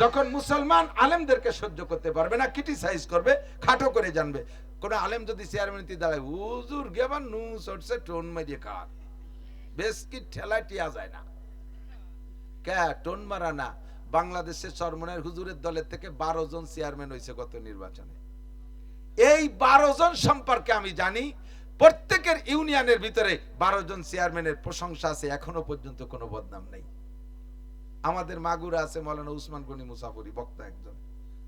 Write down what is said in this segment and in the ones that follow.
যখন মুসলমান আলেমদেরকে সহ্য করতে পারবে না ক্রিটিসাইজ করবে, খাটো করে জানবে, কোন আলেম যদি দাঁড়ায়, হুজুর নু চড়ছে টোন মারিয়ে কার বেশ কি যায় না। কে? টোন মারা না। বাংলাদেশের চরমনের হুজুরের দলের থেকে বারো জন চেয়ারম্যান হয়েছে গত নির্বাচনে। এই বারো জন সম্পর্কে আমি জানি, প্রত্যেকের ইউনিয়নের ভিতরে বারো জন চেয়ারম্যানের প্রশংসা আছে, এখনও পর্যন্ত কোনো বদনাম নেই। আমাদের মাগুরা আছে মৌলানা উসমান গনি মুসাফরি, বক্তা একজন।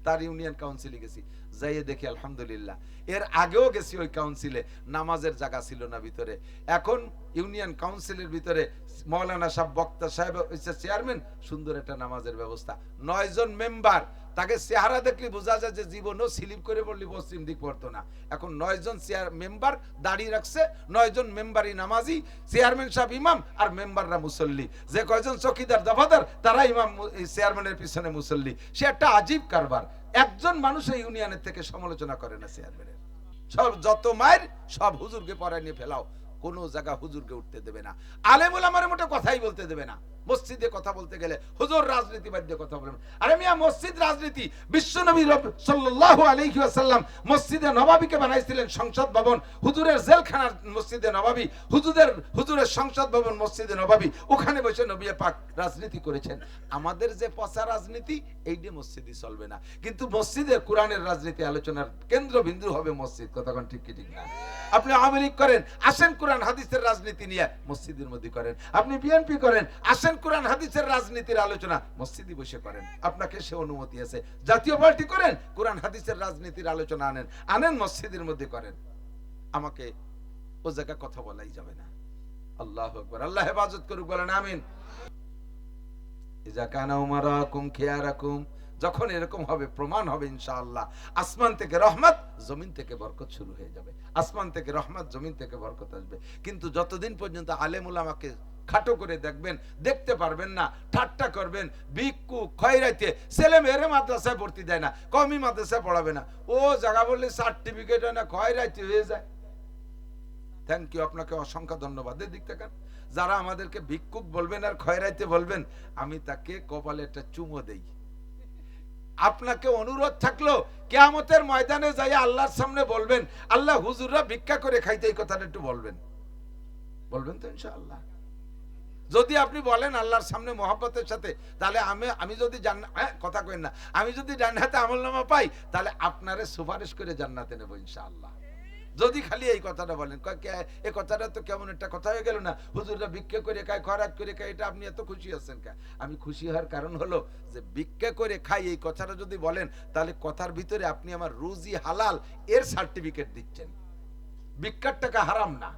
তার ইউনিয়ন কাউন্সিলে গেছি। যাইয়ে দেখি, আলহামদুলিল্লাহ। এর আগেও গেছি ওই কাউন্সিলে নামাজের জায়গা ছিল না ভিতরে। এখন ইউনিয়ন কাউন্সিলের ভিতরে মৌলানা সাহেব, বক্তা সাহেব চেয়ারম্যান সুন্দর একটা নামাজের ব্যবস্থা। নয়জন মেম্বার তাকে চেহারা দেখলে বোঝা যায় যে জীবনও স্লিপ করে পড়লি পশ্চিম দিক পড়তো না। এখন নয় জন চেয়ার মেম্বার দাঁড়িয়ে রাখছে নয় জন মেম্বারই নামাজি, চেয়ারম্যান সাহেব ইমাম আর মেম্বাররা মুসল্লি। যে কয়জন চকিদার, দফাদার, তারা ইমাম চেয়ারম্যানের পিছনে মুসল্লি। সে একটা আজীব কারবার। একজন মানুষ এই ইউনিয়নের থেকে সমালোচনা করে না চেয়ারম্যানের। সব যত মায়ের, সব হুজুরকে পড়ায় নিয়ে ফেলাও। কোন জায়গা হুজুরকে উঠতে দেবে না। আলেমুল আমার মোটে কথাই বলতে দেবে না। মসজিদে কথা বলতে গেলে, হুজুর রাজনীতি বাদ্যে কথা বলবেন আরে মিয়া, মসজিদ রাজনীতি, বিশ্বনবী সাল্লাল্লাহু আলাইহি ওয়াসাল্লাম মসজিদে নবাবীকে বানাইছিলেন সংসদ ভবন, হুজুরের জেলখানার মসজিদে নবাবী হুজুরের হুজুরের সংসদ ভবন মসজিদে নবাবী, ওখানে বসে নবী পাক রাজনীতি করেছেন। আমাদের যে পচা রাজনীতি এইটি মসজিদই চলবে না। কিন্তু মসজিদের কোরআনের রাজনীতি আলোচনার কেন্দ্রবিন্দু হবে মসজিদ কতক্ষণ ঠিক কি ঠিক না? আপনি আওয়ামী লীগ করেন, আসেন কোরআন, হাদিসের রাজনীতি নিয়ে মসজিদের মধ্যে করেন। আপনি বিএনপি করেন, আসেন কোরআন, হাদিসের রাজনীতির আলোচনা মসজিদে বসে করেন। আপনাকে সে অনুমতি আছে। জাতীয় পার্টি করেন, কোরআন, হাদিসের রাজনীতির আলোচনা আনেন আনেন, মসজিদের মধ্যে করেন। আমাকে ও জায়গায় কথা বলাই যাবে না। আল্লাহ আকবার। আল্লাহ হেফাজত করুক, বলেন আমিন। ইজা কানা উমারাকুম খিয়ারাকুম। যখন এরকম হবে, প্রমাণ হবে ইনশাআল্লাহ। আসমান থেকে রহমত, জমিন থেকে বরকত শুরু হয়ে যাবে। আসমান থেকে রহমত, জমিন থেকে বরকত আসবে। কিন্তু যতদিন পর্যন্ত আলেমুল আমাকে খাটো করে দেখবেন, দেখতে পারবেন না, ঠাট্টা করবেন। ভিক্ষু খয়রাইতে, ছেলে মেয়েরে মাদ্রাসায় ভর্তি দেয় না, কমই মাদ্রাসায় পড়াবে না। ও জায়গা বললে সার্টিফিকেট হয় না, খয়রাইতে হয়ে যায়। থ্যাংক ইউ আপনাকে অসংখ্য ধন্যবাদ। এদিক থেকে, যারা আমাদেরকে ভিক্ষুক বলবেন আর খয়রাইতে বলবেন, আমি তাকে কপালে একটা চুমো দেই। আপনাকে অনুরোধ থাকল, কেয়ামতের ময়দানে যাই আল্লাহর সামনে বলবেন, আল্লাহ হুজুররা ভিক্ষা করে খাইতে এই কথাটা একটু বলবেন। বলবেন তো ইনশাআল্লাহ। যদি আপনি বলেন আল্লাহর সামনে মহব্বতের সাথে তাহলে আমি আমি যদি জান্নাত হ্যাঁ, কথা কইন না। আমি যদি জান্নাতে আমলনামা পাই তাহলে আপনারে সুপারিশ করে জান্নাতে নেব ইনশাআল্লাহ। যদি খালি এই কথাটা বলেন এই কথাটা তো কেমন একটা কথা হয়ে গেল না? হুজুররা ভিক্ষা করে খায় খরাজ করে খায় এটা আপনি এত খুশি আছেন কে? আমি খুশি হওয়ার কারণ হলো যে ভিক্ষা করে খাই এই কথাটা যদি বলেন তাহলে কথার ভিতরে আপনি আমার রুজি হালাল এর সার্টিফিকেট দিচ্ছেন। ভিক্ষার টাকা হারাম না।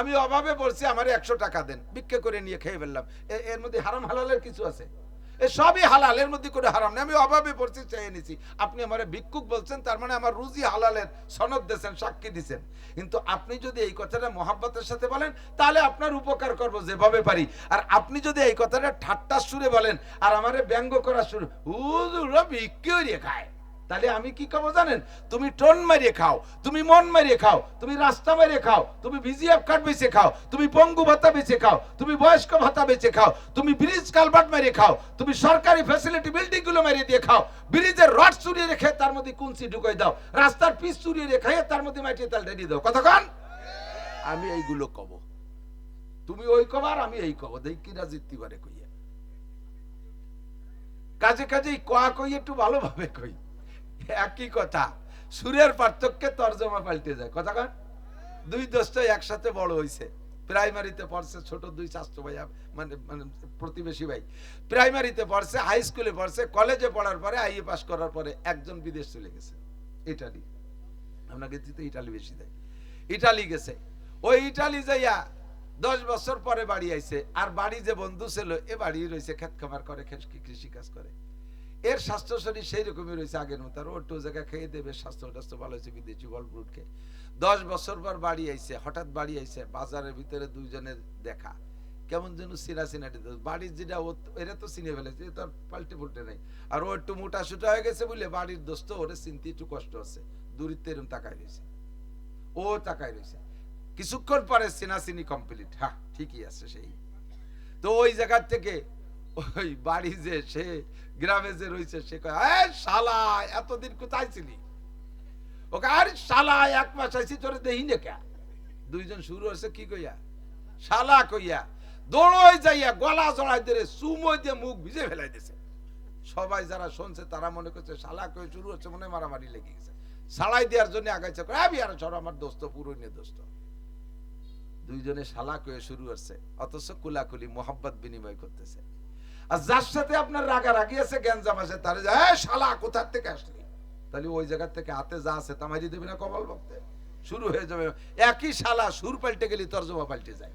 আমি অভাবে বলছি, আমার একশো টাকা দেন। ভিক্ষা করে নিয়ে খেয়ে ফেললাম। এর মধ্যে হারাম হালালের কিছু আছে? এ, সবই হালাল এর মধ্যে করে হারাম না আমি অভাবে পড়ছি চেয়ে নিছি। আপনি আমার ভিক্ষুক বলছেন, তার মানে আমার রুজি হালালের সনদ দিয়েছেন, সাক্ষী দিছেন কিন্তু আপনি যদি এই কথাটা মহাব্বতের সাথে বলেন, তাহলে আপনার উপকার করব যেভাবে পারি। আর আপনি যদি এই কথাটা ঠাট্টার সুরে বলেন, আর আমারে ব্যঙ্গ করার সুরে, হুজুরা ভিক্ষে খায়। তাহলে আমি কি খাব জানেন? তুমি টোন মারিয়ে খাও, তুমি মন মারিয়ে খাও, তুমি রাস্তা মারিয়ে খাও, তুমি ভিজিএফ কার্ড বেচে খাও, তুমি পঙ্গু ভাতা বেচে খাও, তুমি বয়স্ক ভাতা বেচে খাও, তুমি ব্রিজ কালভার্ট মারিয়ে খাও, তুমি সরকারি ফ্যাসিলিটি বিল্ডিংগুলো মারিয়ে দিয়ে খাও, ব্রিজের রড চুরিয়ে রেখে তার মধ্যে কুঞ্চি ঢুকাই দাও, রাস্তার পিচ চুরিয়ে রেখে তার মধ্যে মাটিয়ে তাল ঢেলে দাও। কতক্ষণ আমি এইগুলো কব। তুমি ওই কবার আমি এই কব। দেখ কিরা জিততে পারে কইয়া। কাজে কাজে কয়া কই একটু ভালোভাবে কই। একই কথা। সুরের পার্থক্যে তর্জমা পাল্টে যায়। কথা কন। দুই দোষটা একসাথে বড় হইছে। প্রাইমারিতে পড়ছে ছোট দুই স্বাস্থ্য ভাই মানে মানে প্রতিবেশী ভাই। প্রাইমারিতে পড়ছে, হাই স্কুলে পড়ছে, কলেজে পড়ার পরে আইএ পাস করার পরে একজন বিদেশ চলে গেছে। ইটালি। আপনাকে তো ইটালি বেশি দেয়। ইটালি গেছে। ওই ইটালি যাইয়া দশ বছর পরে বাড়ি আইছে। আর বাড়ি যে বন্ধু ছিল, এ বাড়ি রয়েছে খেত খামার করে কৃষি কাজ করে। এর স্বাস্থ্য শরীর সেই রকমই রয়েছে আগের মতো। আর ওটু জায়গা খেয়ে দেবে, স্বাস্থ্য টাস্থ্য ভালো হয়েছে বিদেশি ফল ফ্রুট দশ বছর পর বাড়ি আইছে, হঠাৎ বাড়ি আইছে, বাজারের ভিতরে দুইজনের দেখা। কেমন যেন সিনা সিনাটি বাড়ির যেটা এরা তো চিনে ফেলেছে, এ তো আর পাল্টে পুল্টে নেই। আর ও একটু মোটা সুটা হয়ে গেছে বলে বাড়ির দোস্ত ওরে চিনতে একটু কষ্ট আছে। দূরিত্ব এরম তাকায় রয়েছে। ও তাকায় রয়েছে। কিছুক্ষণ পরে সিনা সিনি কমপ্লিট হ্যাঁ ঠিকই আছে সেই। তো ওই জায়গার থেকে ওই বাড়ি যে সে গ্রামে যে রয়েছে সে কয় শালা এতদিন কোথায় ছিলি? ওকে আর শালা এক মাস দেহি দুইজন শুরু কি কইয়া? শালা কইয়া দৌড়ই যাইয়া গলা জড়াই দিয়ে মুখ ভিজে ফেলাই দিছে। সবাই যারা শুনছে তারা মনে করছে শালা কই শুরু হচ্ছে মনে মারামারি লেগে গেছে। শালাই দেওয়ার জন্য আগাইছে কয়, আমি আর সর আমার দোস্ত পুরো পুরনো দোস্ত। দুইজনে শালা কয়ে শুরু হচ্ছে অথচ কুলাকুলি মোহাব্বত বিনিময় করতেছে। আর যার সাথে আপনার রাগারাগি আছে, গ্যাঞ্জাম আছে, তার শালা, কোথার থেকে আসলি? তাহলে ওই জায়গা থেকে হাতে যা আছে, তামাই দিবি না কবল বক্তে শুরু হয়ে যাবে। একই শালা, সুর পাল্টে গেলি তর্জমা পাল্টে যায়।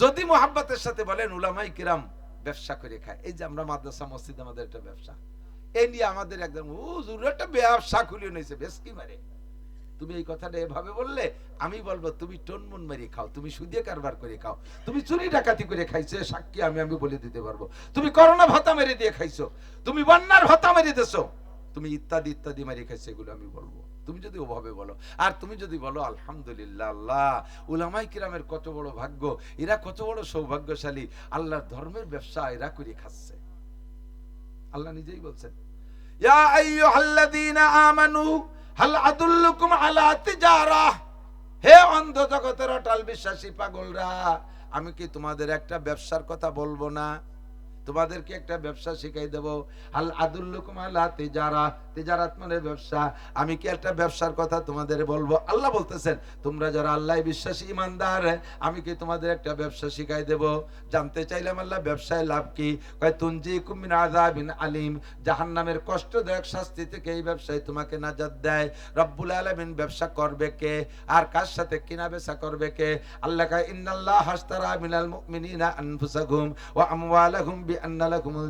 যদি মোহাব্বতের সাথে বলেন, উলামাই কিরাম ব্যবসা করে খায়। এই যে আমরা মাদ্রাসা, মসজিদ আমাদের একটা ব্যবসা। এই নিয়ে আমাদের একদম একটা ব্যবসা খুলিয়ে নিয়েছে, বেশ কি মারে। তুমি এই কথাটা এভাবে বললে, আমি বলব, তুমি টনমন মারিয়ে খাও, তুমি সুদিয়ে কারবার করে খাও, তুমি চুরি ডাকাতি করে খাইছো সাক্ষী আমি আমি বলে দিতে পারব। তুমি করোনা ভাতা মেরে দিয়ে খাইছো, তুমি বন্যার ভাতা মেরে দেছো, তুমি ইত্যাদি ইত্যাদি মারিয়ে খাইছো, এগুলো আমি বলব। তুমি যদি ওভাবে বলো, আর তুমি যদি বলো, আলহামদুলিল্লাহ, আল্লাহ উলামাই কিরামের কত বড় ভাগ্য, এরা কত বড় সৌভাগ্যশালী, আল্লাহর ধর্মের ব্যবসা এরা করে খাচ্ছে। আল্লাহ নিজেই বলছেন, ইয়া আইয়ুহাল্লাযীনা আমানু হাল আদুল্লুকুম আলা হে অন্ধ জগতের অটাল বিশ্বাসী পাগলরা, আমি কি তোমাদের একটা ব্যবসার কথা বলব না? তোমাদেরকে একটা ব্যবসা শিখাই দেব। আল আদুল্লুকুম আলা তিজারা, তিজারাত মানে ব্যবসা। আমি কি একটা ব্যবসার কথা তোমাদের বলব? আল্লাহ বলতেছেন, তোমরা যারা আল্লাহ বিশ্বাসী, ইমানদার, আমি কি তোমাদের একটা ব্যবসা শিখাই দেব? জানতে চাইলাম আল্লাহ, ব্যবসায় লাভ কি? কয় তুনজি কুমিন আযাবিন আলিম। জাহান্নামের কষ্টদায়ক শাস্তি থেকে এই ব্যবসায় তোমাকে নাজাত দেয়। রব্বুল আলামিন ব্যবসা করবে কে? আর কার সাথে কিনা বেচা করবে কে? আল্লাহ ইন্নাল্লাহ হাসতারা মিনাল মুমিনিনা আনফুসাহুম ওয়া আমওয়ালাহুম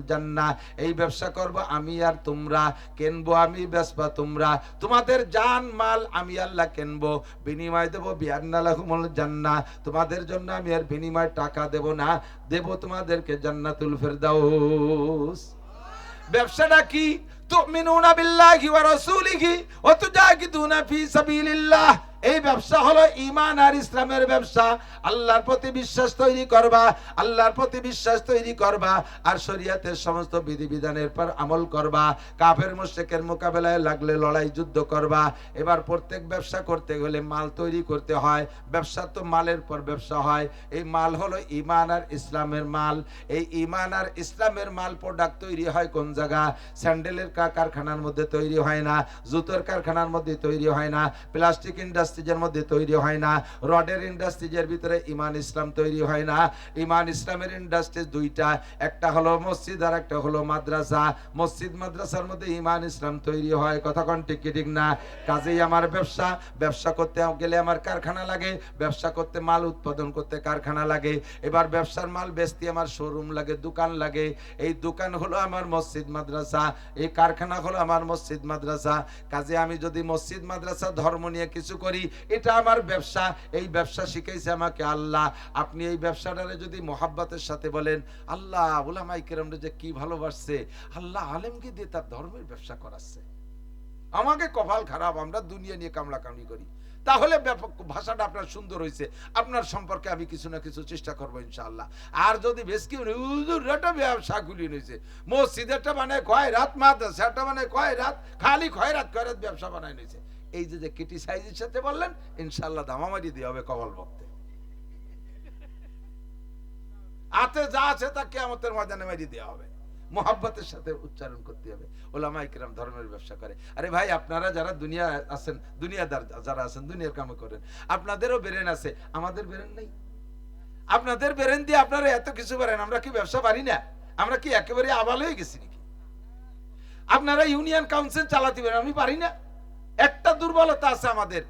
জান্নাহ। এই ব্যবসা করব আমি আর তোমরা, কিনবো আমি বেচবা তোমরা। তোমাদের জান, মাল আমি আল্লাহ কিনবো। বিনিময় দেব বিআন্না লাকুমুল জান্নাহ। তোমাদের জন্য আমি আর বিনিময় টাকা দেব না। দেব তোমাদেরকে জান্নাতুল ফেরদাউস। ব্যবসাটা কি? তুমিনুনা বিল্লাহি ওয়া রাসূলিহি ওয়া তুজাহিদুনা ফি সাবিলিল্লাহ। এই ব্যবসা হলো ঈমান আর ইসলামের ব্যবসা। আল্লাহর প্রতি বিশ্বাস তৈরি করবা, আল্লাহর প্রতি বিশ্বাস তৈরি করবা আর শরীয়তের সমস্ত বিধিবিধানের পর আমল করবা। কাফের মুশরিকের মোকাবেলায় লাগলে লড়াই যুদ্ধ করবা। এবার প্রত্যেক ব্যবসা করতে গেলে মাল তৈরি করতে হয়। ব্যবসা তো মালের পর ব্যবসা হয়। এই মাল হলো ইমান আর ইসলামের মাল। এই ঈমান আর ইসলামের মাল প্রোডাক্ট তৈরি হয় কোন জায়গা? স্যান্ডেলের কারখানার মধ্যে তৈরি হয় না, জুতোর কারখানার মধ্যে তৈরি হয় না, প্লাস্টিক ইন্ডাস্ট্রিজের মধ্যে তৈরি হয় না। রডের ইন্ডাস্ট্রিজের ভিতরে ইমান ইসলাম তৈরি হয় না। ইমান ইসলামের ইন্ডাস্ট্রি দুইটা, একটা হলো মসজিদ আর একটা হলো মাদ্রাসা। মসজিদ, মাদ্রাসার মধ্যে ইমান ইসলাম তৈরি হয়। কথা কোন ঠিক ঠিক না? কাজেই আমার ব্যবসা ব্যবসা করতে গেলে আমার কারখানা লাগে, ব্যবসা করতে মাল উৎপাদন করতে কারখানা লাগে। এবার ব্যবসার মাল বেচতে আমার শোরুম লাগে, দোকান লাগে। এই দোকান হলো আমার মসজিদ, মাদ্রাসা। এই কারখানা হলো আমার মসজিদ, মাদ্রাসা। কাজে আমি যদি মসজিদ, মাদ্রাসা ধর্ম নিয়ে কিছু করি এটা আমার ব্যবসা। এই ব্যবসা শিখাইছে আমাকে আল্লাহ। আপনি এই ব্যবসাটারে যদি মোহাব্বতের সাথে বলেন, আল্লাহ ওলামাই কেরামরে যে কি ভালোবাসছে, আল্লাহ আলেমকে দিয়ে তার ধর্মের ব্যবসা করাচ্ছে। আমাকে কপাল খারাপ, আমরা দুনিয়া নিয়ে কামলা কামড়ি করি। তাহলে ব্যাপক ভাষাটা আপনার সুন্দর হয়েছে আপনার সম্পর্কে আমি কিছু না কিছু চেষ্টা করব ইনশাআল্লাহ। আর যদি বেশ কি ব্যবসা গুলি নিয়েছে মসজিদেরটা মানে কয় রাত মাদ্রাসাটা মানে কয় রাত, খালি কয় রাত কয় রাত ব্যবসা বানায় নিয়েছে এই যে কিটি সাথে বললেন, ইনশাআল্লাহ দামামারি দিয়ে হবে কবল বক্তে আতে যা আছে তা কেয়ামতের ময়দানে মারি দেওয়া হবে। মোহাব্বতের সাথে উচ্চারণ করতে হবে। ওলামা ইকরাম ধর্মের ব্যবসা করে। আরে ভাই, আপনারা যারা দুনিয়া আছেন, দুনিয়াদার যারা আছেন, দুনিয়ার কাম করেন, আপনাদেরও বেরেন আছে, আমাদের বেরেন নেই। আপনাদের বেরেন দিয়ে আপনারা এত কিছু পারেন আমরা কি ব্যবসা পারি না? আমরা কি একেবারে আবাল হয়ে গেছি নাকি? আপনারা ইউনিয়ন কাউন্সিল চালাতে পারেন, আমি পারি না। একটা দুর্বলতা আছে আমাদের।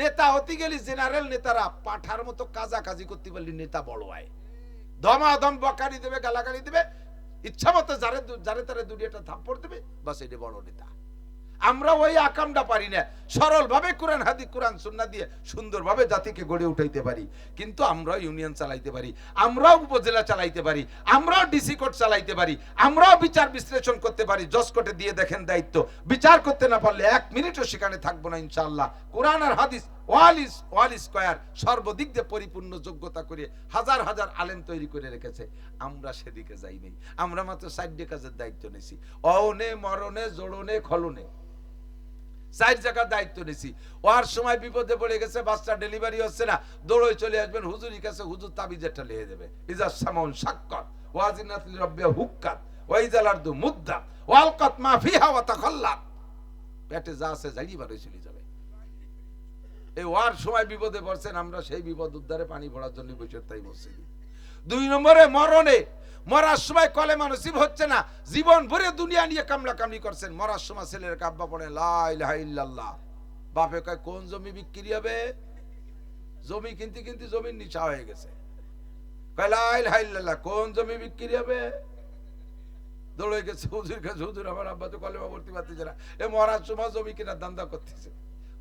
নেতা হতে গেলি জেনারেল নেতারা পাঠার মতো কাজাকাজি করতে পারলি নেতা বড় হয়। ধমাধম বকারি দেবে, গালাগালি দেবে, ইচ্ছা মতো যারে যারে তারে একটা থাপ্পড় দেবে, বাস এটা বড় নেতা। আমরা ওই আকামটা পারি না। সরল ভাবে কোরআন হাদি কোরআন, সুন্নাহ দিয়ে সুন্দরভাবে জাতিকে গড়ে উঠাইতে পারি। কিন্তু আমরাও ইউনিয়ন চালাইতে পারি, আমরাও উপজেলা চালাইতে পারি, আমরাও ডিসি কোর্ট চালাইতে পারি, আমরাও বিচার বিশ্লেষণ করতে পারি, জজ কোর্টে দিয়ে দেখেন দায়িত্ব। বিচার করতে না পারলে এক মিনিটও সেখানে থাকব না ইনশাআল্লাহ। কোরআন আর হাদিস ওয়াল ইস, ওয়াল স্কয়ার, সর্বদিক দিয়ে পরিপূর্ণ যোগ্যতা করে হাজার হাজার আলেম তৈরি করে রেখেছে। আমরা সেদিকে যাই নাই। আমরা মাত্র সাইডে কাজের দায়িত্ব নিয়েছি অনে মরণে জোড়নে, খলনে। চার জায়গার দায়িত্ব নিয়েছি ওর সময় বিপদে পড়ে গেছে বাচ্চা ডেলিভারি হচ্ছে না। দৌড়ে চলে আসবেন হুজুরি কাছে হুজুর তাবিজেরটা লিখে দেবে। ইজা সামন সাক্কত ওয়াজিনাত রব্বে হুক্কাত ওয়াইজালার দু মুদ্দা ওয়ালকাত মা ফিহা ওয়া তাখাল্লাত। পেটে যা আছে জাগি বারে চলে যাবে। এই ওয়ার সময় বিপদে পড়ছেন, আমরা সেই বিপদ উদ্ধারে পানি ভরার জন্য বসে তাই মসজিদে। দুই নম্বরে মরণে মরার সময় কলে নসিব হচ্ছে না। জীবন ভরে দুনিয়া নিয়ে কামলা কামলি করছেন। মরার সময় ছেলের কাব্বা পড়ে, লা ইলাহা বাপে কয়, কোন জমি বিক্রি হবে? জমি কিনতে কিনতে জমির নিচা হয়ে গেছে। কয় কোন জমি বিক্রি হবে? দৌড়ে গেছে, হুজুর কাছে হুজুর আমার আব্বা তো কলেমা ভর্তি পারতেছে না। এ মরার সময় জমি কিনা দান্দা করতেছে।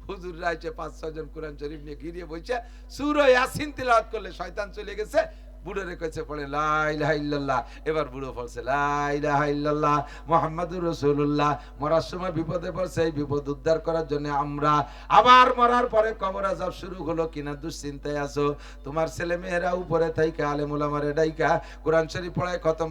হুজুর রাইছে পাঁচ, ছয় জন কোরআন শরীফ নিয়ে গিরিয়ে বইছে সুর ইয়াসিন তিলাওয়াত করলে শয়তান চলে গেছে। বুড়ো রেখেছে পড়ে লা ইলাহা এবার বুড়ো পড়ছে লা ইলাহা ইল্লাল্লাহ। মুহাম্মাদুর মরার সময় বিপদে পড়ছে, এই বিপদ উদ্ধার করার জন্য আমরা আবার মরার পরে কবর আজাব শুরু হলো কিনা দুশ্চিন্তায় আছো? তোমার ছেলে মেয়েরা উপরে থাইকা, আলেম ওলামারে ডাইকা, কোরআন শরীফ পড়ায় খতম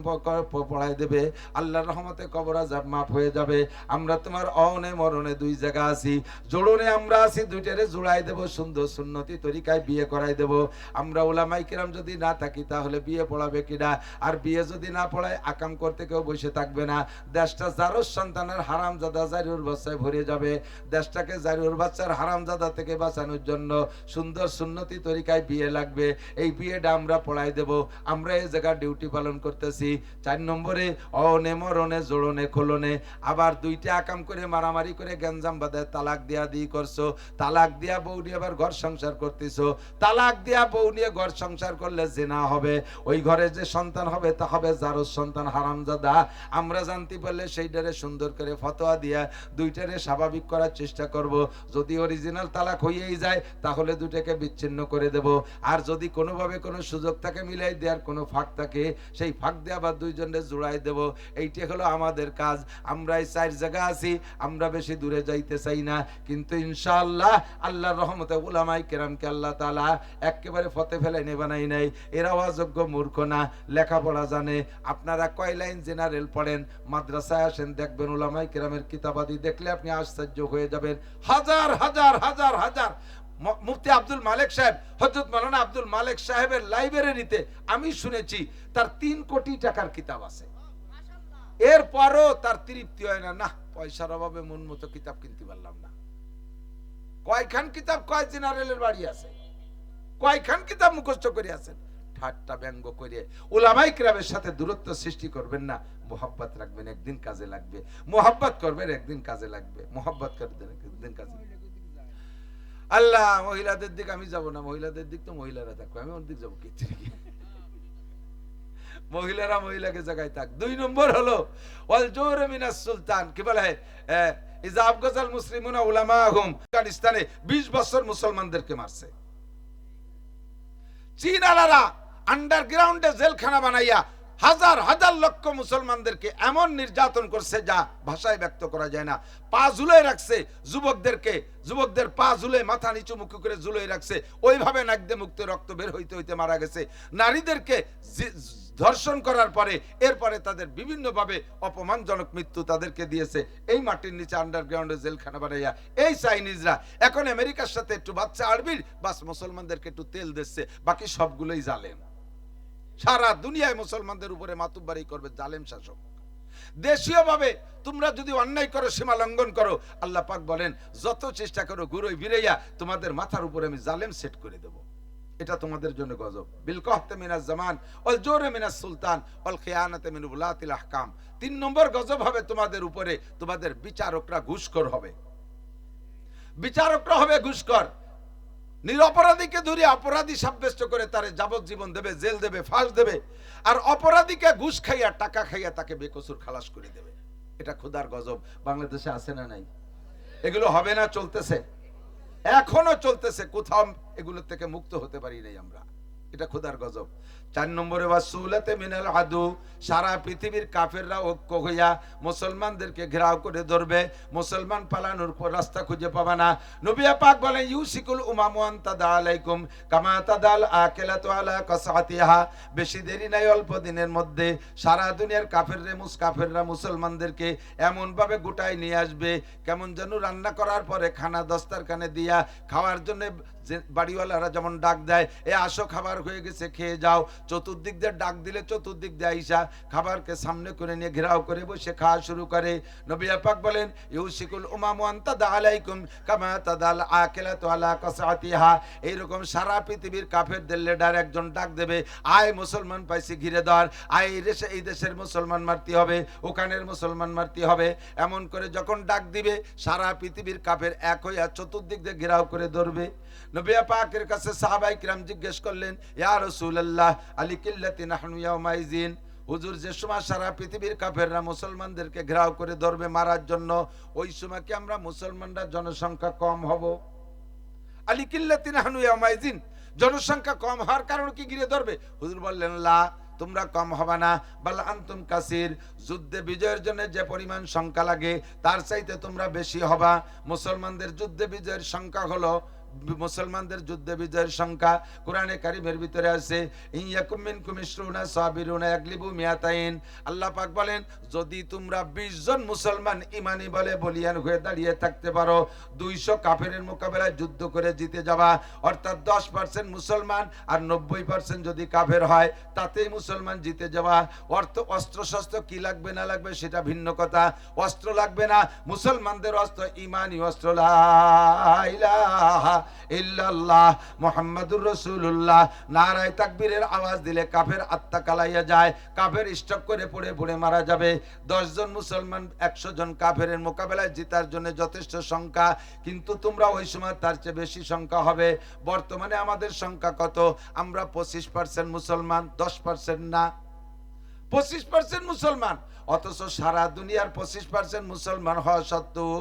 পড়ায় দেবে, আল্লাহর রহমতে কবর আজাব মাফ হয়ে যাবে। আমরা তোমার অনে মরণে দুই জায়গা আছি। জোড়নে আমরা আছি, দুইটারে জোড়াই দেব, সুন্দর সুন্নতি তরিকায় বিয়ে করাই দেব। আমরা ওলামাই কিরাম যদি না থাকি তাহলে বিয়ে পড়াবে কিনা? আর বিয়ে যদি না পড়ায় আকাম করতে কেউ বসে থাকবে না। দেশটা জারুর সন্তানের হারাম জাদা জারিউর বাচ্চায় ভরে যাবে। দেশটাকে জারিউর বাচ্চার হারাম জাদা থেকে বাঁচানোর জন্য সুন্দর সুন্নতি তরিকায় বিয়ে লাগবে। এই বিয়েটা আমরা পড়াই দেব। আমরা এই জায়গায় ডিউটি পালন করতেছি। চার নম্বরে অনে মরণে, জোড়নে খোলনে। আবার দুইটা আকাম করে মারামারি করে গ্যাঞ্জাম বাদে তালাক দিয়া দি করছ। তালাক দিয়া বউ নিয়ে আবার ঘর সংসার করতেছো। তালাক দিয়া বউ নিয়ে ঘর সংসার করলে জেনা হবে, ওই ঘরে যে সন্তান হবে, তা হবে যারও সন্তান হারামজাদা। আমরা জানতে পারলে সেইটারে সুন্দর করে ফতোয়া দিয়া দুইটারে স্বাভাবিক করার চেষ্টা করব। যদি অরিজিনাল তালাক হইয়েই যায়, তাহলে দুটাকে বিচ্ছিন্ন করে দেব। আর যদি কোনোভাবে কোনো সুযোগ থাকে মিলাই দেওয়ার কোনো ফাঁক থাকে, সেই ফাঁক দিয়ে আবার দুইজনে জোড়াই দেব। এইটি হলো আমাদের কাজ। আমরা এই চার জায়গা আছি, আমরা বেশি দূরে যাইতে চাই না। কিন্তু ইনশাআল্লাহ আল্লাহর রহমতে উলামাই কেরামকে আল্লাহ তালা একেবারে ফতে ফেলে নেবা নাই নাই। এরাও অযোগ্য মূর্খ না, লেখাপড়া জানে। আপনারা কয় লাইন জেনারেল পড়েন? মাদ্রাসায় আসেন, দেখবেন উলামাই কেরামের কিতাবাদি দেখলে আপনি আশ্চর্য হয়ে যাবেন। হাজার হাজার হাজার হাজার। মুফতি আব্দুল মালিক সাহেব হজরত মালানা আব্দুল মালিক সাহেবের লাইব্রেরিতে আমি শুনেছি, তার তিন কোটি টাকার কিতাব আছে। এরপরও তার তৃপ্তি হয় না না, পয়সার অভাবে মন মতো কিতাব কিনতে পারলাম না। কয়খান কিতাব, কয় জেনারেলের বাড়ি আছে? কয়খান কিতাব মুখস্থ করে আছেন? ঠাট্টা ব্যঙ্গ করে ওলামাই কিরামের সাথে দূরত্ব সৃষ্টি করবেন না। মোহাব্বত রাখবেন, একদিন কাজে লাগবে। মোহাব্বত করবেন, একদিন কাজে লাগবে। মোহাব্বত করবেন, একদিন কাজে আল্লাহ, মহিলাদের দিক আমি যাব না। মহিলাদের দিক তো মহিলারা থাকবে। আমি ওর দিক যাব মহিলারা মহিলাকে থাক। দুই নম্বর হলো, ওয়াল মিনাস সুলতান। কি বলে? মুসলিমুনা উলামাহুম। আফগানিস্তানে 20 বছর মুসলমানদেরকে মারছে। চীন আলারা আন্ডারগ্রাউন্ডে জেলখানা বানাইয়া হাজার হাজার লক্ষ মুসলমানদেরকে এমন নির্যাতন করছে যা ভাষায় ব্যক্ত করা যায় না। পা ঝুলে রাখছে, যুবকদেরকে, যুবকদের পা ঝুলে মাথা নিচু মুখ করে ঝুলে রাখছে। ওইভাবে নাকদে মুক্ত রক্ত বের হইতে হইতে মারা গেছে। নারীদেরকে ধর্ষণ করার পরে, এরপরে তাদের বিভিন্নভাবে অপমানজনক মৃত্যু তাদেরকে দিয়েছে। এই মাটির নিচে আন্ডারগ্রাউন্ডে জেলখানা বানাইয়া, এই চাইনিজরা, এখন আমেরিকার সাথে একটু বাচ্চা আরবির, বাস মুসলমানদেরকে একটু তেল দিচ্ছে, বাকি সবগুলোই জালেম। সারা দুনিয়ায় মুসলমানদের উপরে মাতুব্বারি করবে জালেম শাসক। দেশীয় ভাবে তোমরা যদি অন্যায় করো, সীমা লঙ্ঘন করো, আল্লাহ পাক বলেন, যত চেষ্টা করো গুরুই বিরাইয়া তোমাদের মাথার উপরে আমি জালেম সেট করে দেব। এটা তোমাদের জন্য গজব। বিল কহতে মিনাজ জামান, ওয়াল জোরে মিনাজ সুলতান, ওয়াল খিয়ানাতে মিন উলাতিল আহকাম। তিন নম্বর গজব হবে তোমাদের উপরে তোমাদের বিচারকরা ঘুষখোর হবে। বিচারকরা হবে ঘুষখোর। নিরপরাধীকে ধরে অপরাধী সাব্যস্ত করে তারে যাবজ্জীবন দেবে, জেল দেবে, ফাঁস দেবে। আর অপরাধীকে ঘুষ খাইয়া, টাকা খাইয়া তাকে বেকসুর খালাস করে দেবে। এটা ক্ষুধার গজব। বাংলাদেশে আছে না নাই? এগুলো হবে না, চলতেছে। এখনও চলতেছে। কোথাও এগুলোর থেকে মুক্ত হতে পারি নাই আমরা। এটা ক্ষুধার গজব। চার নম্বরে ওয়াসুলাতে মিনাল আদু সারা পৃথিবীর কাফেররা ঐক্য হইয়া মুসলমানদেরকে ঘেরাও করে ধরবে। মুসলমান পালানোর পর রাস্তা খুঁজে পাবে না। নবিয়া পাক বলেন, ইউসিকুল উমামু আনতাদা আলাইকুম কামা তাদাল আকেলাতু আলা কাসাতিহা বেশি দেরি নাই, অল্প দিনের মধ্যে সারা দুনিয়ার কাফেররে, মুস, কাফেররা মুসলমানদেরকে এমন ভাবে গোটায় নিয়ে আসবে, কেমন যেন রান্না করার পরে খানা দস্তারখানে দিয়া খাওয়ার জন্য যে বাড়িওয়ালারা যেমন ডাক দেয়, এ আসো, খাবার হয়ে গেছে, খেয়ে যাও। চতুর্দিক দিয়ে ডাক দিলে চতুর্দিক দিয়ে আইসা খাবারকে সামনে করে নিয়ে ঘেরাও করে বসে খাওয়া শুরু করে। নবী পাক বলেন, ইউসিকুল উমামু আনতাদা আলাইকুম কামা তাদাল আকিলাতু আলা কাসাতিহা এইরকম সারা পৃথিবীর কাফেরদের লিডার একজন ডাক দেবে, আয় মুসলমান পাইছি ঘিরে ধর, আয় এই দেশে, এই দেশের মুসলমান মারতে হবে, ওখানের মুসলমান মারতে হবে। এমন করে যখন ডাক দিবে, সারা পৃথিবীর কাফের এক হইয়া চতুর্দিক দিয়ে ঘেরাও করে ধরবে। নবিয়া পাকের কাছে সাহাবাই কিরাম জিজ্ঞেস করলেন, ইয়া রাসূলুল্লাহ আলী কিল্লাতি নাহনু ইয়াউমাইজিন হুজুর, যে সময় সারা পৃথিবীর কাফেররা মুসলমানদেরকে ঘেরাও করে ধরবে মারার জন্য, ওই সময় কি আমরা মুসলমানরা জনসংখ্যা কম হব? আলী কিল্লাতি নাহনু ইয়াউমাইজিন জনসংখ্যা কম হওয়ার কারণ কি ঘিরে ধরবে? হুজুর বললেন, লা, তোমরা কম হবে না, বাল আন্তুম কাসির। যুদ্ধে বিজয়ের জন্য যে পরিমাণ সংখ্যা লাগে, তার চাইতে তোমরা বেশি হবা। মুসলমানদের যুদ্ধে বিজয়ের সংখ্যা হলো মুসলমানদের যুদ্ধে বিজয়ের সংখ্যা কোরআনে কারিমের ভিতরে আছে আল্লাহ পাক বলেন, যদি তোমরা 20 জন মুসলমান ইমানি বলে বলিয়ান হয়ে দাঁড়িয়ে থাকতে পারো 200 কাফেরের মোকাবেলায় যুদ্ধ করে জিতে যাবা। অর্থাৎ 10% মুসলমান আর 90% যদি কাফের হয়, তাতেই মুসলমান জিতে যাওয়া। অর্থ অস্ত্র শস্ত্র কি লাগবে না লাগবে সেটা ভিন্ন কথা। অস্ত্র লাগবে না, মুসলমানদের অস্ত্র ইমানি অস্ত্র। লা ইলাহা ইল্লাল্লাহ তাকবীরের আওয়াজ দিলে কাফের আত্মা কালাইয়া যায়, কাফের করে পড়ে পড়ে মারা যাবে। 10 জন মুসলমান 100 জন মোকাবেলায় জিতার জন্য যথেষ্ট সংখ্যা, কিন্তু তোমরা ওই সময় তার চেয়ে বেশি সংখ্যা হবে। বর্তমানে আমাদের সংখ্যা কত? আমরা 25% মুসলমান 10% না। পঁচিশ পার্সেন্ট মুসলমান। অথচ সারা দুনিয়ার পঁচিশ পার্সেন্ট মুসলমান হওয়া সত্ত্বেও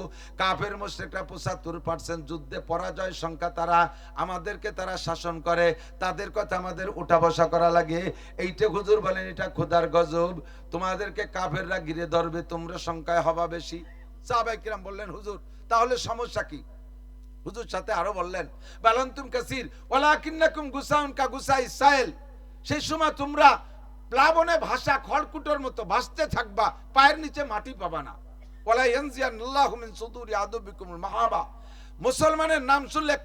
কাফের মুশ্রিকরা পঁচাত্তর পার্সেন্ট যুদ্ধে পরাজয় সংখ্যা তারা, আমাদেরকে তারা শাসন করে, তাদের কথা আমাদের উঠা বসা করা লাগে। এইটা হুজুর বলেন, এটা খোদার গজব। তোমাদেরকে কাফেররা ঘিরে ধরবে, তোমরা সংখ্যায় হবা বেশি। সাহাবাই কিরাম বললেন, হুজুর, তাহলে সমস্যা কি? হুজুর সাথে আরও বললেন, বালান্তুম কাসির ওলা ওয়ালাকিন্নাকুম গুসাউন কা গুসাই ইসরায়েল সেই সময় তোমরা প্লাবনে ভাষা খড়কুটোর মতো ভাসতে থাকবা, পায়ের নিচে মাটি পাবা না। মিন মুসলমানের নাম শুনলে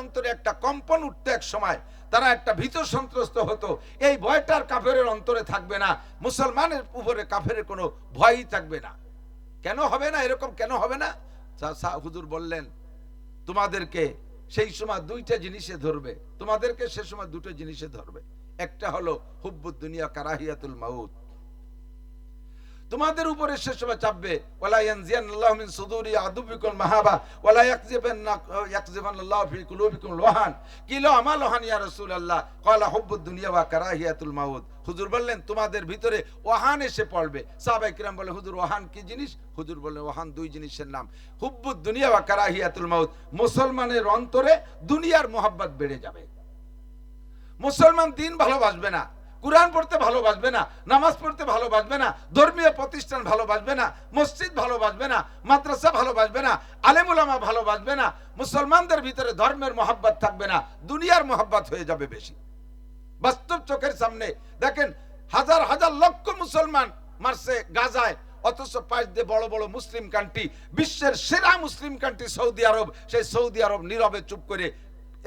অন্তরে একটা কম্পন উঠতে এক সময়, তারা একটা ভীত সন্ত্রস্ত হতো। এই ভয়টার অন্তরে থাকবে না, মুসলমানের উপরে কাফেরের কোনো ভয়ই থাকবে না। কেন হবে না? এরকম কেন হবে না? হুজুর বললেন, তোমাদেরকে সেই সময় দুইটা জিনিসে ধরবে, তোমাদেরকে সে সময় দুটো জিনিসে ধরবে। একটা হলো হুব্বুদ দুনিয়া কারাহিয়াতুল মাউত। তোমাদের উপরে সে সময় চাপবে মিন সুদুরি মাহাবা ফি কুলুবিকুম লোহান। আমা লোহান, ইয়া রাসূলুল্লাহ? ক্বালা হুব্বুদ দুনিয়া ওয়া কারাহিয়াতুল মাউত। হুজুর বললেন, তোমাদের ভিতরে ওহান এসে পড়বে। সাহাবায়ে কিরাম বলে, হুজুর, ওহান কি জিনিস? হুজুর বললেন, ওহান দুই জিনিসের নাম। হুব্বুদ দুনিয়া ওয়া কারাহিয়াতুল মাউত। মুসলমানের অন্তরে দুনিয়ার মোহাব্বত বেড়ে যাবে। মুসলমান দিন ভালোবাসবে না, কোরআন পড়তে ভালোবাসবে না, নামাজ পড়তে ভালোবাসবে না, ধর্মীয় প্রতিষ্ঠান ভালোবাসবে না, মসজিদ ভালোবাসবে না, মাদ্রাসা ভালোবাসবে না আলেমুলামা ভালোবাসবে না, মুসলমানদের ভিতরে ধর্মের মহাব্বত থাকবে না, দুনিয়ার মহাব্বত হয়ে যাবে বেশি। বাস্তব চোখের সামনে দেখেন, হাজার হাজার লক্ষ মুসলমান মারছে গাজায়, অথচ পাশ দিয়ে বড় বড় মুসলিম কান্ট্রি বিশ্বের সেরা মুসলিম কান্ট্রি সৌদি আরব, সেই সৌদি আরব নীরবে চুপ করে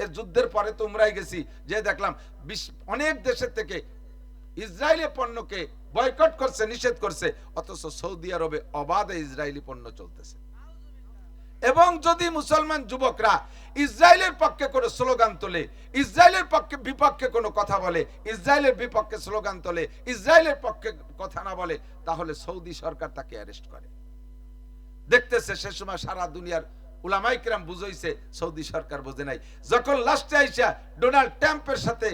এর যুদ্ধের পরে তোমরাই গেছি, যে দেখলাম অনেক দেশের থেকে ইসরায়েলি পণ্যকে বয়কট করছে, নিষেধ করছে, অথচ সৌদি আরবে অবাধে ইসরায়েলি পণ্য চলতেছে। এবং যদি মুসলমান যুবকরা ইসরায়েলের পক্ষে কোনো স্লোগান তোলে, ইসরায়েলের পক্ষে বিপক্ষে কোনো কথা বলে, ইসরায়েলের বিপক্ষে স্লোগান তোলে, ইসরায়েলের পক্ষে কথা না বলে, তাহলে সৌদি সরকার তাকে অ্যারেস্ট করে। দেখতেছে সে সময় সারা দুনিয়ার উলামাই কিরাম বুঝাইছে, সৌদি সরকার বোঝে নাই। যখন লাস্টে আইসা ডোনাল্ড ট্রাম্পের সাথে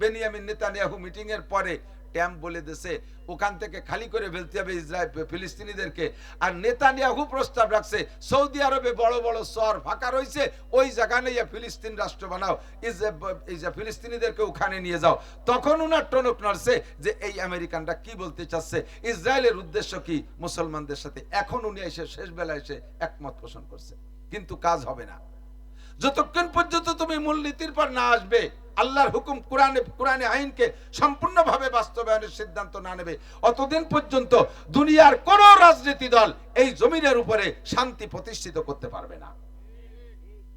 বেনিয়ামিন নেতানিয়াহু মিটিং এর পরে ট্যাম্প বলে দেশে ওখান থেকে খালি করে ফেলতে হবে ইসরায়েল, ফিলিস্তিনিদেরকে। আর নেতানিয়াহু প্রস্তাব রাখছে, সৌদি আরবে বড় বড় শহর ফাঁকা রয়েছে, ওই জায়গা নিয়ে ফিলিস্তিন রাষ্ট্র বানাও। ইসরা- ফিলিস্তিনিদেরকে ওখানে নিয়ে যাও। তখন উনার টনক নড়ছে যে এই আমেরিকানরা কি বলতে চাচ্ছে? ইসরায়েলের উদ্দেশ্য কি? মুসলমানদের সাথে। এখন উনি এসে শেষ বেলায় এসে একমত পোষণ করছে। কিন্তু কাজ হবে না। যতক্ষণ পর্যন্ত তুমি মূলনীতির পর না আসবে, আল্লাহর হুকুম কোরআনে কোরআনে আইনকে সম্পূর্ণভাবে বাস্তবায়নের সিদ্ধান্ত না নেবে। অতদিন পর্যন্ত দুনিয়ার কোন রাজনীতি দল এই জমিনের উপরে শান্তি প্রতিষ্ঠিত করতে পারবে না।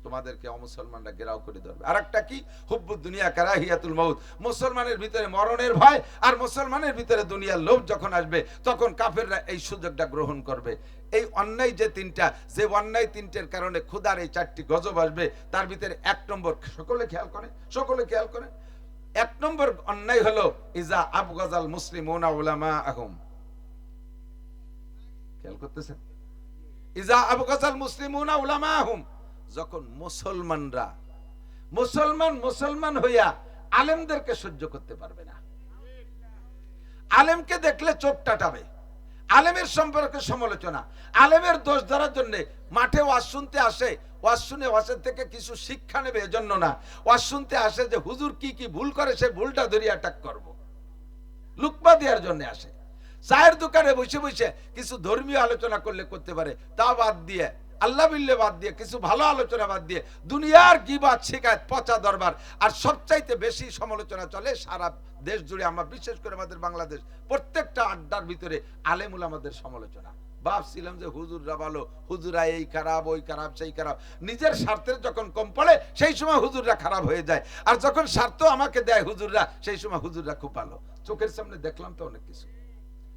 তোমাদেরকে অমুসলমানরা ঘেরাও করে ধরবে। আর একটা কি? হুব্বুদ দুনিয়া কারাহিয়াতুল মউত। মুসলমানের ভিতরে মরণের ভয় আর মুসলমানের ভিতরে দুনিয়ার লোভ যখন আসবে, তখন কাফেররা এই সুযোগটা গ্রহণ করবে। এই অন্যায় যে তিনটা, যে অন্যায় তিনটের কারণে ক্ষুধার এই চারটি গজব আসবে, তার ভিতরে এক নম্বর সকলে খেয়াল করে, সকলে খেয়াল করে। এক নম্বর অন্যায় হলো, ইজা আবগাজাল মুসলিম ওনা উলামা আহম খেয়াল করতেছেন? ইজা আবগাজাল মুসলিম ওনা উলামা আহম যখন মুসলমানরা, মুসলমান মুসলমান হইয়া আলেমদেরকে সহ্য করতে পারবে না। আলেমকে দেখলে চোখ টাটাবে। আলেমের সম্পর্কে সমালোচনা। আলেমের দোষ ধরার জন্য মাঠে ওয়াজ শুনতে আসে। ওয়াজ শুনে ওয়াজের থেকে কিছু শিক্ষা নেবে এজন্য না। ওয়াজ শুনতে আসে যে হুজুর কি কি ভুল করে, সে ভুলটা ধরিয়ে অ্যাটাক করব। লুকমা দেওয়ার জন্য আসে। চায়ের দোকানে বসে বসে কিছু ধর্মীয় আলোচনা করলে করতে পারে। তা বাদ দিয়ে আল্লাহ বিল্লে বাদ দিয়ে, কিছু ভালো আলোচনা বাদ দিয়ে, দুনিয়ার গিবাদ শিকায়ত, পচা দরবার, আর সবচাইতে বেশি সমালোচনা চলে সারা দেশ জুড়ে, আমরা বিশেষ করে আমাদের বাংলাদেশ, প্রত্যেকটা আড্ডার ভিতরে আলেমুল আমাদের সমালোচনা। ভাবছিলাম যে হুজুররা ভালো, হুজুরা এই খারাপ, ওই খারাপ, সেই খারাপ। নিজের স্বার্থের যখন কম পড়ে, সেই সময় হুজুররা খারাপ হয়ে যায়। আর যখন স্বার্থ আমাকে দেয় হুজুররা, সেই সময় হুজুররা খুব ভালো। চোখের সামনে দেখলাম তো অনেক কিছু।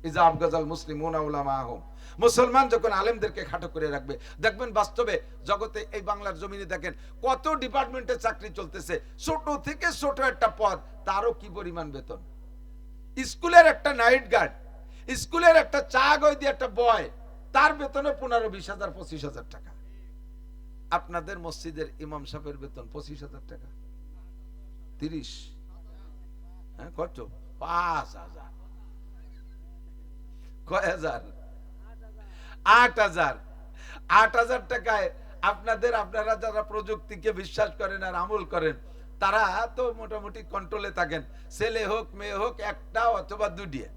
ইজা আবগাজাল মুসলিম উলামা আহম মুসলমান যখন আলেমদেরকে খাটো করে রাখবে, দেখবেন বাস্তবে জগতে এই বাংলার জমিনে দেখেন কত ডিপার্টমেন্টে চাকরি চলতেছে, ছোট থেকে ছোট একটা পদ, তারও কি পরিমাণ বেতন? স্কুলের একটা নাইট গার্ড, স্কুলের একটা চা গই দিয়ে একটা বয়, তার বেতনে পনেরো, বিশ হাজার, পঁচিশ হাজার টাকা। আপনাদের মসজিদের ইমাম সাহেবের বেতন পঁচিশ হাজার টাকা। তিরিশ। হ্যাঁ কত? পাঁচ হাজার। কয় হাজার? আট হাজার। আট হাজার টাকায় আপনাদের, আপনারা যারা প্রযুক্তিকে বিশ্বাস করেন আর আমল করেন, তারা তো মোটামুটি কন্ট্রোলে থাকেন। ছেলে হোক, মেয়ে হোক, একটা অথবা দুটিয়ে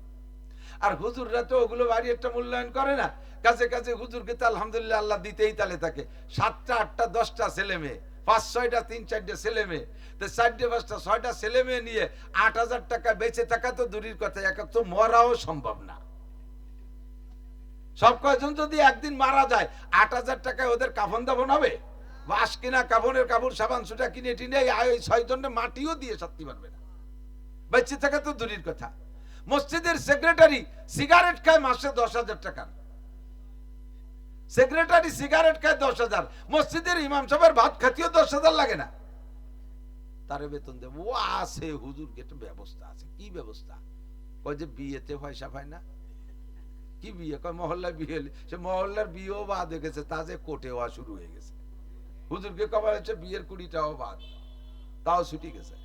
আর হুজুররা তো ওগুলো বাড়ি একটা মূল্যায়ন করে না। কাছে কাছে হুজুরকে তো আলহামদুলিল্লাহ আল্লাহ দিতেই তালে থাকে। সাতটা, আটটা, দশটা ছেলে মেয়ে, পাঁচ, ছয়টা, তিন, চারটে ছেলে মেয়ে। তো চারটে, পাঁচটা, ছয়টা ছেলে মেয়ে নিয়ে আট হাজার টাকা বেঁচে থাকা তো দূরের কথা এক তো মরাও সম্ভব না। সব কয়জন যদি একদিন মারা যায়, আট হাজার টাকায় ওদের কাফন দাফন হবে? বাস কিনা কাফনের কাপড়, সাবান সুটা কিনে টিনে ওই ছয়জনের মাটিও দিয়ে সারতে পারবে না। বেঁচে থাকা তো দূরের কথা। মসজিদের সেক্রেটারি সিগারেট খায় মাসে দশ হাজার টাকার সেক্রেটারি সিগারেট খায় দশ হাজার। মসজিদের ইমাম সাহেবের ভাত খাতিও দশ হাজার লাগে না। তার বেতন দেবো। ও আছে হুজুর একটা ব্যবস্থা আছে। কি ব্যবস্থা? কয় যে বিয়েতে পয়সা পায় না। কি বিয়ে? কয় মহল্লায় বিয়ে হলে। সে মহল্লার বিয়েও বাদ হয়ে গেছে, তা যে কোর্টে হওয়া শুরু হয়ে গেছে। হুজুরকে কবার হচ্ছে বিয়ের কুড়িটাও বাদ। তাও ছুটি গেছে।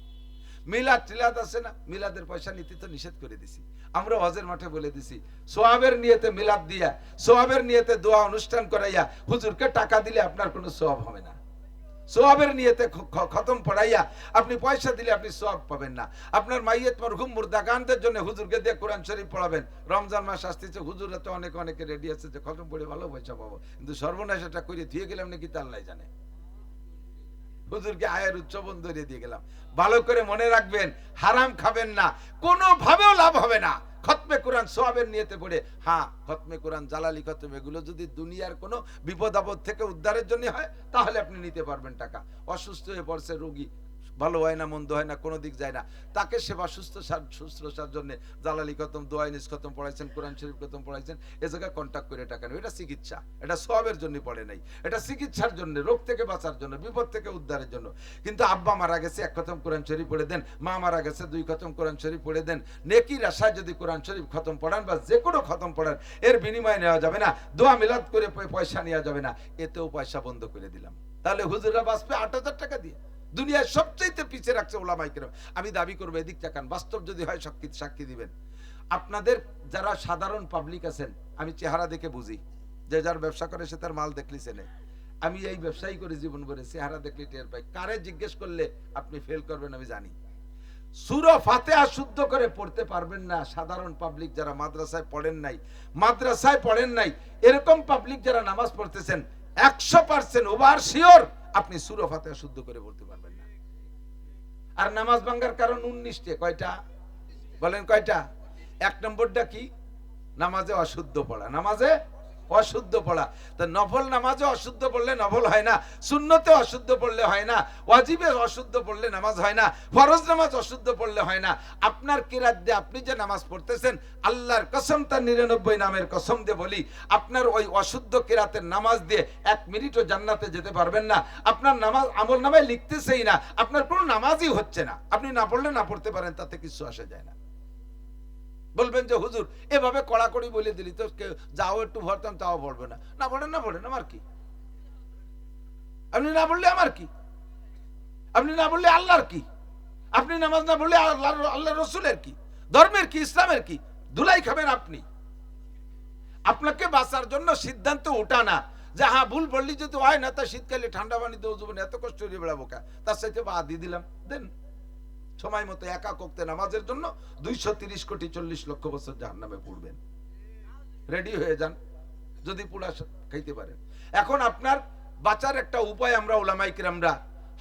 মিলাদ টিলাদ আছে না? মিলাদের পয়সা নিতে তো নিষেধ করে দিছি। আমরা হজের মাঠে বলে দিছি, সোয়াবের নিয়েতে মিলাদ দিয়া, সোয়াবের নিয়েতে দোয়া অনুষ্ঠান করাইয়া হুজুরকে টাকা দিলে আপনার কোনো সোয়াব হবে না। সোয়াবের নিয়েতে খতম পড়াইয়া আপনি পয়সা দিলে আপনি সোহাব পাবেন না। আপনার মাইয়েত মরহুম মুর্দাকান্তের জন্য হুজুরকে দিয়ে কোরআন শরীফ পড়াবেন। রমজান মাস আসতেছে, হুজুর তো অনেক অনেকে রেডি আছে যে খতম পড়ে ভালো পয়সা পাবো। কিন্তু সর্বনাশ এটা করে ধুয়ে গেলাম নাকি তার নাই জানে। হুজুরকে আয়ের উচ্চবন ধরিয়ে দিয়ে গেলাম। ভালো করে মনে রাখবেন, হারাম খাবেন না। কোনো ভাবেও লাভ হবে না। খতমে কোরআন সোয়াবের নিয়েতে পড়ে হ্যাঁ খতমে কোরআন জালালি, খতম এগুলো যদি দুনিয়ার কোনো বিপদ আপদ থেকে উদ্ধারের জন্য হয়, তাহলে আপনি নিতে পারবেন টাকা। অসুস্থ হয়ে পড়ছে রোগী ভালো হয় না, মন্দ হয় না, কোনো দিক যায় না। তাকে সেবা সুস্থ শুশ্রূষার জন্য জালালি খতম দোয়াইনিস খতম পড়াইছেন, কোরআন শরীফ খতম পড়াইছেন, এ জায়গায় কন্ট্যাক্ট করে টাকা নেবে এটা চিকিৎসা। এটা সবের জন্য পড়ে নাই। এটা চিকিৎসার জন্য, রোগ থেকে বাঁচার জন্য, বিপদ থেকে উদ্ধারের জন্য। কিন্তু আব্বা মারা গেছে, এক খতম কোরআন শরীফ পড়ে দেন। মা মারা গেছে, দুই খতম কোরআন শরীফ পড়ে দেন। নেকির আশায় যদি কোরআন শরীফ খতম পড়ান বা যে কোনো খতম পড়ান, এর বিনিময়ে নেওয়া যাবে না। দোয়া মিলাদ করে পয়সা নেওয়া যাবে না। এতেও পয়সা বন্ধ করে দিলাম। তাহলে হুজুররা বাঁচবে আট হাজার টাকা দিয়ে। দুনিয়ায় সবচাইতে পিছিয়ে রাখছে ওলামাই কেরাম। আমি দাবি করব, এদিক তাকান, বাস্তব যদি হয় সাক্ষী সাক্ষী দিবেন। আপনাদের যারা সাধারণ পাবলিক আছেন, আমি চেহারা দেখে বুঝি। যে যার ব্যবসা করে, সে তার মাল দেখলি চেনে। আমি এই ব্যবসায়ী করে জীবন করে চেহারা দেখলে টের পাই। কারে জিজ্ঞেস করলে আপনি ফেল করবেন আমি জানি। সুরা ফাতেহা শুদ্ধ করে পড়তে পারবেন না সাধারণ পাবলিক যারা মাদ্রাসায় পড়েন নাই। মাদ্রাসায় পড়েন নাই। এরকম পাবলিক যারা নামাজ পড়তেছেন, একশো পার্সেন্ট ওভার শিওর আপনি সুরা ফাতেহা শুদ্ধ করে বলতে পারবেন না। আর নামাজ ভাঙ্গার কারণ উনিশটে, কয়টা? বলেন কয়টা? এক নম্বরটা কি? নামাজে অশুদ্ধ পড়া। নামাজে অশুদ্ধ পড়া। তা নফল নামাজে অশুদ্ধ পড়লে নফল হয় না শূন্যতে অশুদ্ধ পড়লে হয় না, ওয়াজিবে অশুদ্ধ পড়লে নামাজ হয় না, ফরজ নামাজ অশুদ্ধ পড়লে হয় না। আপনার কিরাত দিয়ে আপনি যে নামাজ পড়তেছেন, আল্লাহর কসম তার নিরানব্বই নামের কসম দিয়ে বলি, আপনার ওই অশুদ্ধ কিরাতের নামাজ দিয়ে এক মিনিটও জান্নাতে যেতে পারবেন না। আপনার নামাজ, আমল নামায় লিখতেছেই না, আপনার কোনো নামাজই হচ্ছে না। আপনি না পড়লে না পড়তে পারেন, তাতে কিছু আসা যায় না। বলবেন যে, হুজুর, এভাবে কড়াকড়ি বলে দিলি তো যাও একটু ভরতাম তাও পড়বে না। না পড়েন না পড়েন আমার কি? আপনি না বললে আমার কি? আপনি না বললে আল্লাহর কি? আপনি নামাজ না বললে আল্লাহ আল্লাহ রসুলের কি? ধর্মের কি, ইসলামের কি? ধুলাই খাবেন আপনি। আপনাকে বাঁচার জন্য সিদ্ধান্ত ওঠা না। যে হ্যাঁ ভুল বললি যদি হয় না, তা শীতকালে ঠান্ডা পানি দেবো এত কষ্ট হয়ে বেড়াবো কা? তার সাথে বা দিয়ে দিলাম। দেন। সময় মতো একা করতে নামাজের জন্য দুইশো তিরিশ কোটি চল্লিশ লক্ষ বছর জাহান নামে পড়বেন। রেডি হয়ে যান, যদি পুরা খাইতে পারেন। এখন আপনার বাঁচার একটা উপায় আমরা ওলামাই কিরামরা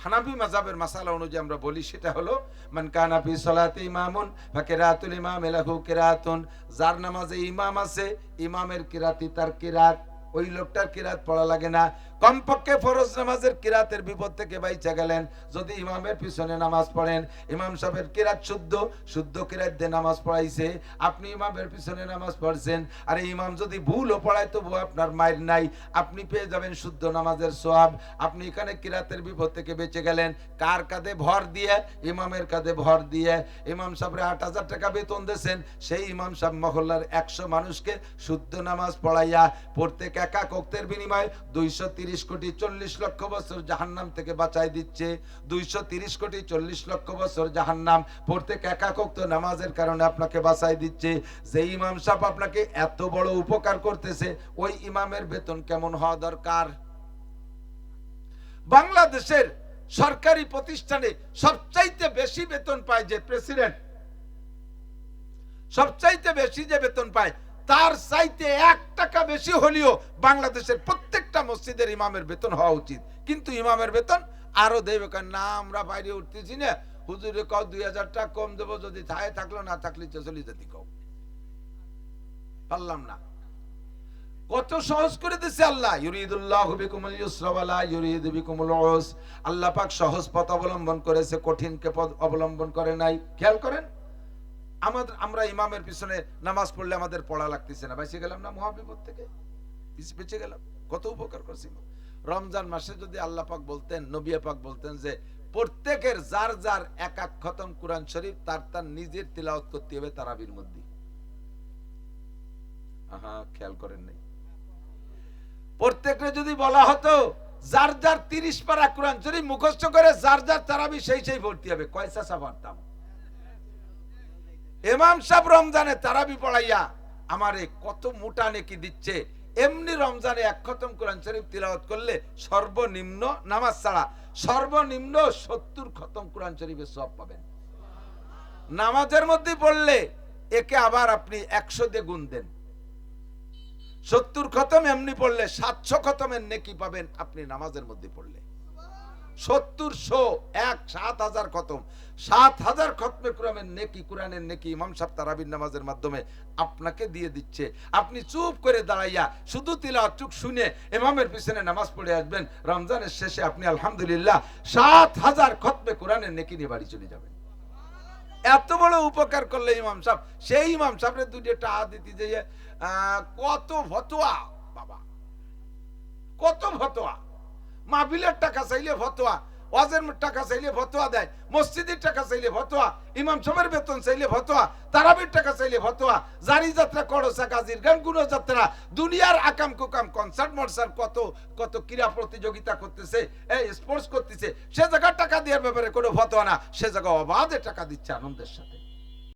হানাফি মাজাবের মাসালা অনুযায়ী আমরা বলি, সেটা হলো, মান কানা ফি সালাতি ইমামুন ফা কিরাতুল ইমাম লাহু কিরাতুন। যার নামাজে ইমাম আছে, ইমামের কিরাতি তার কিরাত। ওই লোকটার কিরাত পড়া লাগে না। কমপক্ষে ফরজ নামাজের কিরাতের বিপদ থেকে বাইচা গেলেন। যদি ইমামের পিছনে নামাজ পড়েন, ইমাম সাহেবের কিরাত শুদ্ধ শুদ্ধ কিরাত দিয়ে নামাজ পড়াইছে। আপনি ইমামের পিছনে নামাজ পড়ছেন, আর ইমাম যদি ভুলও পড়ায় তবু আপনার মায়ের নাই। আপনি পেয়ে যাবেন শুদ্ধ নামাজের সোয়াব আপনি এখানে কিরাতের বিপদ থেকে বেঁচে গেলেন। কার কাঁধে ভর দিয়ে? ইমামের কাঁধে ভর দিয়ে। ইমাম সাহেবের আট হাজার টাকা বেতন দিয়েছেন। সেই ইমাম সাহেব মহল্লার একশো মানুষকে শুদ্ধ নামাজ পড়াইয়া প্রত্যেক একা কক্তের বিনিময়ে দুইশো তিরিশ কোটি চল্লিশ লক্ষ বছর জাহান্নাম থেকে বাঁচাই দিচ্ছে। দুইশো তিরিশ কোটি চল্লিশ লক্ষ বছর জাহান্নাম প্রত্যেক একা কক্ত নামাজের কারণে আপনাকে বাঁচাই দিচ্ছে। যে ইমাম সাহেব আপনাকে এত বড় উপকার করতেছে, ওই ইমামের বেতন কেমন হওয়া দরকার? বাংলাদেশের সরকারি প্রতিষ্ঠানে সবচাইতে বেশি বেতন পায় যে প্রেসিডেন্ট, সবচাইতে বেশি যে বেতন পায় তার চাইতে এক টাকা বেশি হলেও বাংলাদেশের প্রত্যেকটা মসজিদের ইমামের বেতন হওয়া উচিত। কিন্তু ইমামের বেতন আরও দেবে না, আমরা বাইরে উঠতেছি না। হুজুরে কও, দুই হাজার টাকা কম দেবো, যদি থায় থাকল, না থাকলে চলে যেতে কও। পারলাম না। কত সহজ করে দিছে আল্লাহ। ইউরিদুল্লাহ বিকুমুল ইউসরা ওয়ালা ইউরিদু বিকুমুল উস আল্লাহ পাক সহজ পথ অবলম্বন করেছে, কঠিনকে পথ অবলম্বন করে নাই। খেয়াল করেন? আমাদের, আমরা ইমামের পিছনে নামাজ পড়লে আমাদের পড়া লাগতেছে না। বেঁচে গেলাম না মহাবিপদ থেকে? বেঁচে গেলাম। কত উপকার করছি রমজান মাসে যদি আল্লাহ পাক বলতেন নবিয়া পাক বলতেন যে, প্রত্যেকের যার যার এক এক খতম কোরআন শরীফ, তার তার নিজের তিলাওয়াত করতে হবে তারাবির মধ্যে। আহা, খেয়াল করেন নাই। প্রত্যেককে যদি বলা হতো, যার যার তিরিশ পারা কোরআন শরীফ মুখস্থ করে, যার যার তারাবি সেই সেই ভর্তি হবে। কয়সা সা পারতাম এমাম সাহেব রমজানে তারাবি পড়াইয়া আমারে কত মোটা নেকি দিচ্ছে। এমনি রমজানে এক খতম কোরআন শরীফ তিলাওয়াত করলে সর্বনিম্ন নামাজ ছাড়া সর্বনিম্ন সত্তর খতম কোরআন শরীফের সব পাবেন। নামাজের মধ্যে পড়লে একে আবার আপনি একশো দিয়ে গুণ দেন। সত্তর খতম এমনি পড়লে সাতশো খতমের নেকি পাবেন আপনি নামাজের মধ্যে পড়লে। সত্তর শো এক, সাত হাজার খতম। সাত হাজার খতমে কোরআনের নেকি কোরআনের নেকি ইমাম সাহেব তারাবির নামাজের মাধ্যমে আপনাকে দিয়ে দিচ্ছে। আপনি চুপ করে দাঁড়াইয়া শুধু তিলা চুপ শুনে ইমামের পিছনে নামাজ পড়ে আসবেন, রমজানের শেষে আপনি আলহামদুলিল্লাহ সাত হাজার খতমে কোরআনের নেকি নিয়ে বাড়ি চলে যাবেন। এত বড় উপকার করলে ইমাম সাহেব, সেই ইমাম সাহেবের দুটো টাকা দিতে যে কত ফতোয়া, বাবা। কত ফতোয়া। মাহফিলের টাকা চাইলে ফতোয়া, ওয়াজের টাকা চাইলে ফতোয়া দেয়, মসজিদের টাকা চাইলে ফতোয়া, ইমাম সাহেবের বেতন চাইলে ফতোয়া, তারাবির টাকা চাইলে ফতোয়া, জারি যাত্রা করসা গাজির গান যাত্রা, দুনিয়ার আকাম কুকাম কনসার্ট মনসার্ট কত কত ক্রীড়া প্রতিযোগিতা করতেছে, এই স্পোর্টস করতেছে, সে জায়গায় টাকা দেওয়ার ব্যাপারে কোনো ফতোয়া না, সে জায়গা অবাধে টাকা দিচ্ছে আনন্দের সাথে।